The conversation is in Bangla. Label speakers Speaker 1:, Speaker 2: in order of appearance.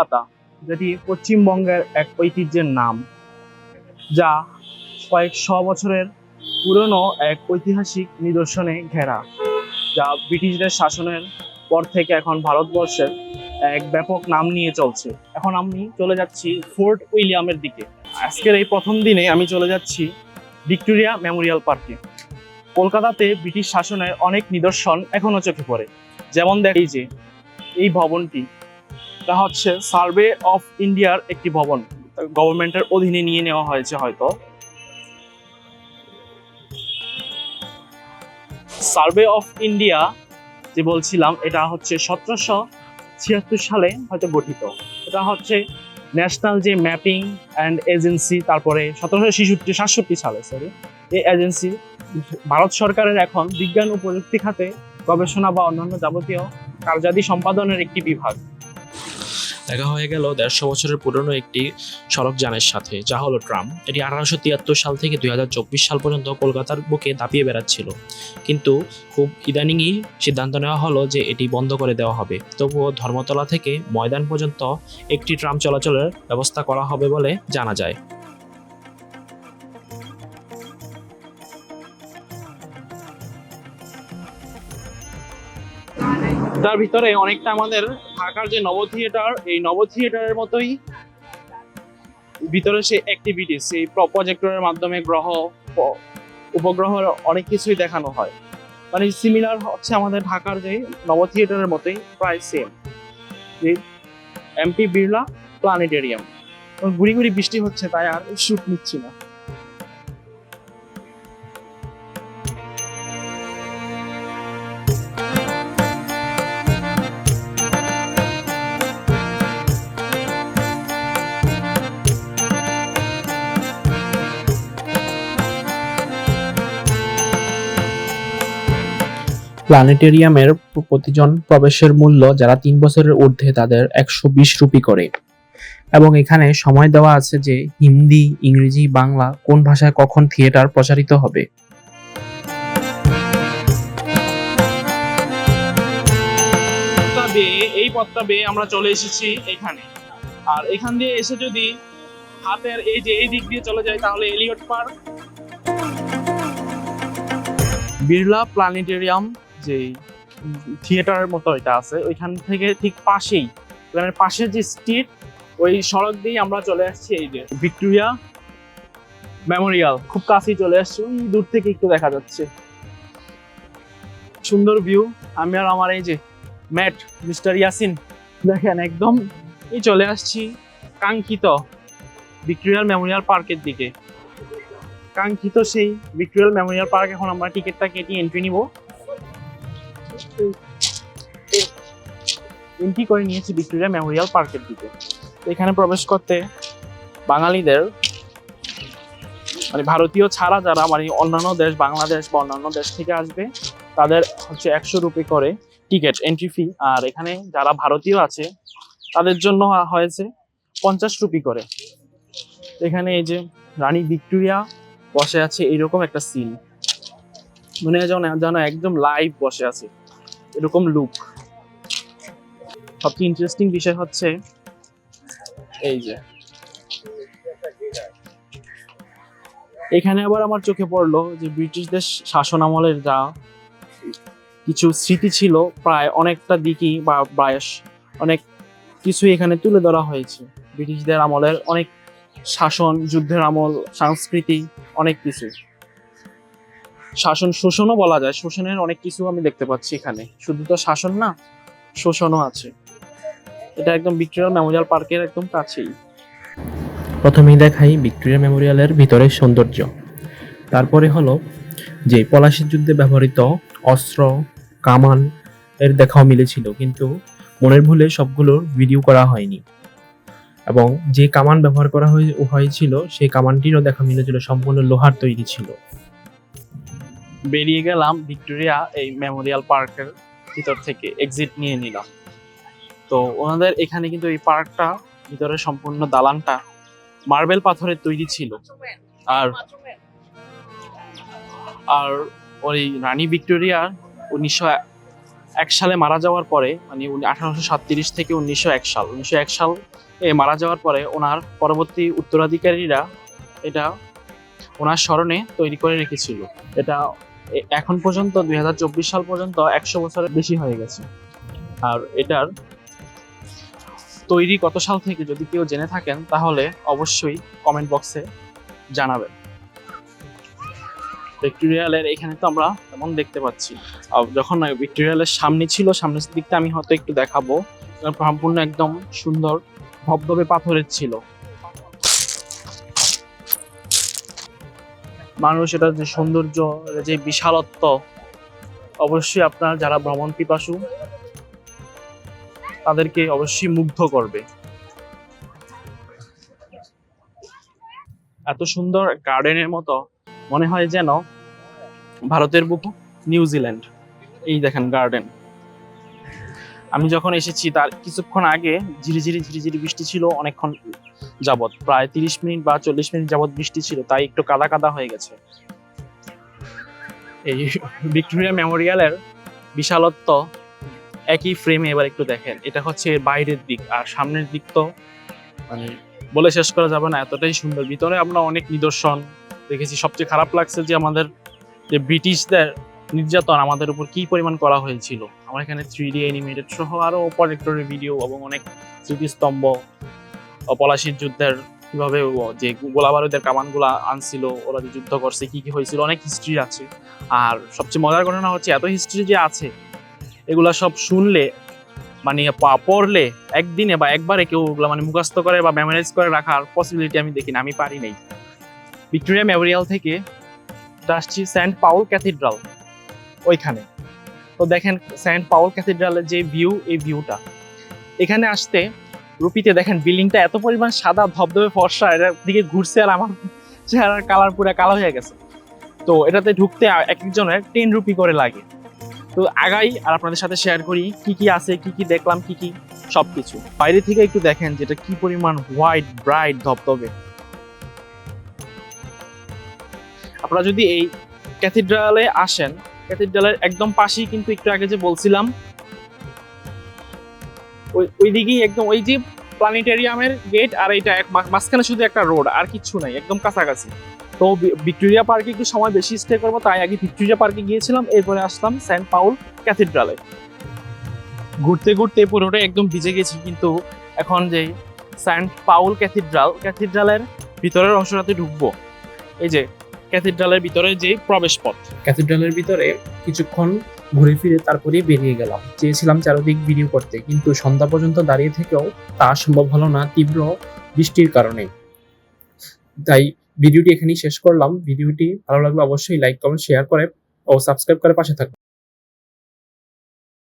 Speaker 1: কলকাতা, যেটি পশ্চিমবঙ্গের এক ঐতিহ্যের নাম, যা কয়েকশো বছরের পুরনো এক ঐতিহাসিক নিদর্শনে ঘেরা, যা ব্রিটিশদের শাসনের পর থেকে এখন ভারতবর্ষের এক ব্যাপক নাম নিয়ে চলছে। এখন আমি চলে যাচ্ছি ফোর্ট উইলিয়ামের দিকে। আজকের এই প্রথম দিনে আমি চলে যাচ্ছি ভিক্টোরিয়া মেমোরিয়াল পার্কে। কলকাতাতে ব্রিটিশ শাসনের অনেক নিদর্শন এখনও চোখে পড়ে। যেমন দেখি যে, এই ভবনটি তা হচ্ছে সার্ভে অফ ইন্ডিয়ার একটি ভবন। গভর্নমেন্টের অধীনে নিয়ে নেওয়া হয়েছে হয়তো। সার্ভে অফ ইন্ডিয়া যে বলছিলাম, এটা হচ্ছে সতেরোশো ছিয়াত্তর সালে হয়তো গঠিত। এটা হচ্ছে ন্যাশনাল যে ম্যাপিং অ্যান্ড এজেন্সি, তারপরে সতেরোশো ছেষট্টি, সাতষট্টি সালে সরি এই এজেন্সি ভারত সরকারের এখন বিজ্ঞান ও প্রযুক্তি খাতে গবেষণা বা অন্যান্য যাবতীয় কার্যাদি সম্পাদনের একটি বিভাগ।
Speaker 2: দেখা হয়ে গেল দেড়শো বছরের পুরনো একটি সড়ক যানের সাথে, যা হলো ট্রাম। এটি আঠারোশো তিয়াত্তর সাল থেকে দুই হাজার চব্বিশ সাল পর্যন্ত কলকাতার বুকে দাপিয়ে বেড়াচ্ছিল। কিন্তু খুব ইদানিংই সিদ্ধান্ত নেওয়া হলো যে এটি বন্ধ করে দেওয়া হবে। তবুও ধর্মতলা থেকে ময়দান পর্যন্ত একটি ট্রাম চলাচলের ব্যবস্থা করা হবে বলে জানা যায়।
Speaker 1: তার ভিতরে অনেকটা আমাদের ঢাকার যে নব থিয়েটার এই নব থিয়েটারের মতোই ভিতরে সেই অ্যাক্টিভিটিস সেই প্রজেক্টরের মাধ্যমে গ্রহ, উপগ্রহের অনেক কিছুই দেখানো হয়। মানে সিমিলার হচ্ছে আমাদের ঢাকার যে নব থিয়েটারের মতোই প্রায় সেম যে এমপি বিড়লা প্ল্যানেটেরিয়াম গুড়ি গুড়ি বৃষ্টি হচ্ছে, তাই আর শুট নিচ্ছি না।
Speaker 2: প্ল্যানেটেরিয়ামের প্রতিজন প্রবেশের মূল্য যারা তিন বছরের ঊর্ধ্বে তাদের একশো বিশ রুপি করে। এবং এখানে সময় দেওয়া আছে যে হিন্দি, ইংরেজি, বাংলা কোন ভাষায় কখন থিয়েটার প্রচারিত হবে।
Speaker 1: এই পথটা বেয়ে আমরা চলে এসেছি এখানে। আর এখান দিয়ে এসে যদি হাতের এই যে এই দিক দিয়ে চলে যায়, তাহলে এলিয়ট পার্ক। বিড়লা প্ল্যানেটেরিয়াম যে থিয়েটারের মতো এটা আছে, ওইখান থেকে ঠিক পাশেই ওখানে পাশের যে স্ট্রিট, ওই সড়ক দিয়েই আমরা চলে আসছি এই যে ভিক্টোরিয়া মেমোরিয়াল। খুব কাছেই চলে আসছি, ওই দূর থেকে একটু দেখা যাচ্ছে। সুন্দর ভিউ। আমি আর আমার এই যে ম্যাট, মিস্টার ইয়াসিন, দেখেন একদম এই চলে আসছি কাঙ্ক্ষিত ভিক্টোরিয়াল মেমোরিয়াল পার্কের দিকে। কাঙ্ক্ষিত সেই ভিক্টোরিয়াল মেমোরিয়াল পার্ক, এখন আমরা টিকিটটা কেটে এন্ট্রি নিব। এন্ট্রি করে নিয়েছি ভিক্টোরিয়া মেমোরিয়াল পার্কের দিকে। এখানে প্রবেশ করতে বাঙালিদের মানে ভারতীয় ছাড়া যারা মানে অন্যান্য দেশ, বাংলাদেশ বা অন্যান্য দেশ থেকে আসবে, তাদের হচ্ছে একশো রুপি করে টিকিট এন্ট্রি ফি আর এখানে যারা ভারতীয় আছে, তাদের জন্য হয়েছে পঞ্চাশ রুপি করে। এখানে এই যে রানী ভিক্টোরিয়া বসে আছে, এইরকম একটা সিন মনে হয় যেন যেন একদম লাইভ বসে আছে। এরকম লুক সবচেয়ে ইন্টারেস্টিং বিষয় হচ্ছে, এই যে। এখানে আবার আমার চোখে পড়ল যে ব্রিটিশদের শাসন আমলের যা কিছু স্মৃতি ছিল, প্রায় অনেকটা দিকই বা বয়স অনেক কিছুই এখানে তুলে ধরা হয়েছে। ব্রিটিশদের আমলের অনেক শাসন, যুদ্ধের আমল সংস্কৃতি অনেক কিছু শাসন শোষণও বলা যায়। শোষণের অনেক কিছু আমি দেখতে পাচ্ছি এখানে। শুধু তো শাসন না, শোষণও আছে। এটা একদম ভিক্টোরিয়া মেমোরিয়াল পার্কের একদম কাছেই।
Speaker 2: প্রথমেই দেখাই ভিক্টোরিয়া মেমোরিয়ালের ভিতরের সৌন্দর্য। তারপরে হলো যে পলাশির যুদ্ধে ব্যবহৃত অস্ত্র, কামান এর দেখাও মিলেছিল, কিন্তু মনের ভুলে সবগুলোর ভিডিও করা হয়নি। এবং যে কামান ব্যবহার করা হয়ে- হয়েছিল, সেই কামানটিরও দেখা মিলেছিল, সম্পূর্ণ লোহার তৈরি ছিল।
Speaker 1: বেরিয়ে গেলাম ভিক্টোরিয়া এই মেমোরিয়াল পার্কের ভিতর থেকে এক্সিট নিয়ে নিলাম। তো ওনাদের এখানে কিন্তু এই পার্কটা, ভিতরে সম্পূর্ণ দালানটা মার্বেল পাথরের তৈরি ছিল। আর আর ওই রানী ভিক্টোরিয়ার উনিশশো এক সালে মারা যাওয়ার পরে মানে আঠারোশো সাতত্রিশ থেকে উনিশশো এক সাল, উনিশশো এক সাল এ মারা যাওয়ার পরে ওনার পরবর্তী উত্তরাধিকারীরা এটা ওনার স্মরণে তৈরি করে রেখেছিল। এটা এখন পর্যন্ত, দুই চব্বিশ সাল পর্যন্ত একশো বছরের বেশি হয়ে গেছে। আর এটার তৈরি কত সাল থেকে যদি কেউ জেনে থাকেন, তাহলে অবশ্যই কমেন্ট বক্সে জানাবেন। ভিক্টোরিয়ালের এখানে তো আমরা তেমন দেখতে পাচ্ছি। যখন ভিক্টোরিয়ালের সামনে ছিল, সামনের দিকটা আমি হয়তো একটু দেখাবো। সম্পূর্ণ একদম সুন্দর, ধবধবে পাথরের ছিল। মানুষ এটার যে সৌন্দর্য যে বিশালত্ব, অবশ্যই আপনার যারা ভ্রমণ পিপাসু, তাদেরকে অবশ্যই মুগ্ধ করবে। এত সুন্দর গার্ডেনের মতো মনে হয় যেন ভারতের বুক নিউজিল্যান্ড। এই দেখেন গার্ডেন। আমি যখন এসেছি তার কিছুক্ষণ আগে ঝিরিঝিরি ঝিরিঝিরি বৃষ্টি ছিল অনেকক্ষণ যাবৎ। প্রায় তিরিশ মিনিট বা চল্লিশ মিনিট যাবৎ বৃষ্টি ছিল, তাই একটু কাদা কাদা হয়ে গেছে। এই ভিক্টোরিয়া মেমোরিয়ালের বিশালত্ব একই ফ্রেমে এবার একটু দেখেন। এটা হচ্ছে বাইরের দিক, আর সামনের দিক তো মানে বলে শেষ করা যাবে না, এতটাই সুন্দর। ভিতরে আমরা অনেক নিদর্শন দেখেছি। সবচেয়ে খারাপ লাগছে যে আমাদের যে ব্রিটিশদের নির্যাতন আমাদের উপর কি পরিমাণ করা হয়েছিল। আমার এখানে থ্রি ডি অ্যানিমেটেড সহ আরও প্রজেক্টরের ভিডিও এবং অনেক স্মৃতিস্তম্ভ পলাশির যুদ্ধের কীভাবে যে গোলা বারুদের কামানগুলা আনছিল, ওরা যে যুদ্ধ করছে, কি কি হয়েছিল, অনেক হিস্ট্রি আছে। আর সবচেয়ে মজার ঘটনা হচ্ছে, এত হিস্ট্রি যে আছে, এগুলা সব শুনলে মানে পড়লে একদিনে বা একবারে কেউ ওগুলা মানে মুখস্থ করে বা মেমোরাইজ করে রাখার পসিবিলিটি আমি দেখি না, আমি পারি নাই। ভিক্টোরিয়া মেমোরিয়াল থেকে, আসছি সেন্ট পাউল ক্যাথিড্রাল, ওইখানে। তো দেখেন সেন্ট পাউল ক্যাথিড্রালের যে ভিউ এই ভিউটা এখানে আসতে রুপিতে দেখেন বিল্ডিংটা এত পরিমাণ সাদা, ধবধবে ফর্সা, এটার দিকে ঘুরছে আর আমার চেহারার কালার পুরো কালো হয়ে গেছে। তো এটাতে ঢুকতে এক একজনের টেন রুপি করে লাগে। তো আগাই আর আপনাদের সাথে শেয়ার করি কি কি আছে, কি কি দেখলাম, কি কি সবকিছু। বাইরে থেকে একটু দেখেন যেটা কি পরিমাণ হোয়াইট ব্রাইট ধবধবে। আপনারা যদি এই ক্যাথিড্রালে আসেন ক্যাথিড্রালের একদম পাশেই কিন্তু একটু আগে যে বলছিলাম, ওই ওইদিকেই একদম ওই যে প্ল্যানেটেরিয়ামের গেট আর এটা এক মাঝখানে শুধু একটা রোড আর কিচ্ছু নাই, একদম কাছাকাছি। তো ভিক্টোরিয়া পার্কে একটু সময় বেশি স্টে করব, তাই আগে ভিক্টোরিয়া পার্কে গিয়েছিলাম, এরপরে আসলাম সেন্ট পাউল ক্যাথিড্রালে। ঘুরতে ঘুরতে পুরোটা একদম ভিজে গেছি, কিন্তু এখন যে সেন্ট পাউল ক্যাথিড্রাল, ক্যাথিড্রালের ভিতরের অংশটাতে ঢুকবো, এই যে ক্যাথিড্রালের ভিতরে যে প্রবেশ পথ
Speaker 2: ক্যাথিড্রালের ভিতরে কিছুক্ষণ ঘুরে ফিরে তারপরে বেরিয়ে গেলাম। চেয়েছিলাম চারদিক ভিডিও করতে, কিন্তু সন্ধ্যা পর্যন্ত দাঁড়িয়ে থেকেও তা সম্ভব হলো না তীব্র বৃষ্টির কারণে। তাই ভিডিওটি এখানেই শেষ করলাম। ভিডিওটি ভালো লাগলে অবশ্যই লাইক কমেন্ট শেয়ার করে ও সাবস্ক্রাইব করে পাশে থাকুন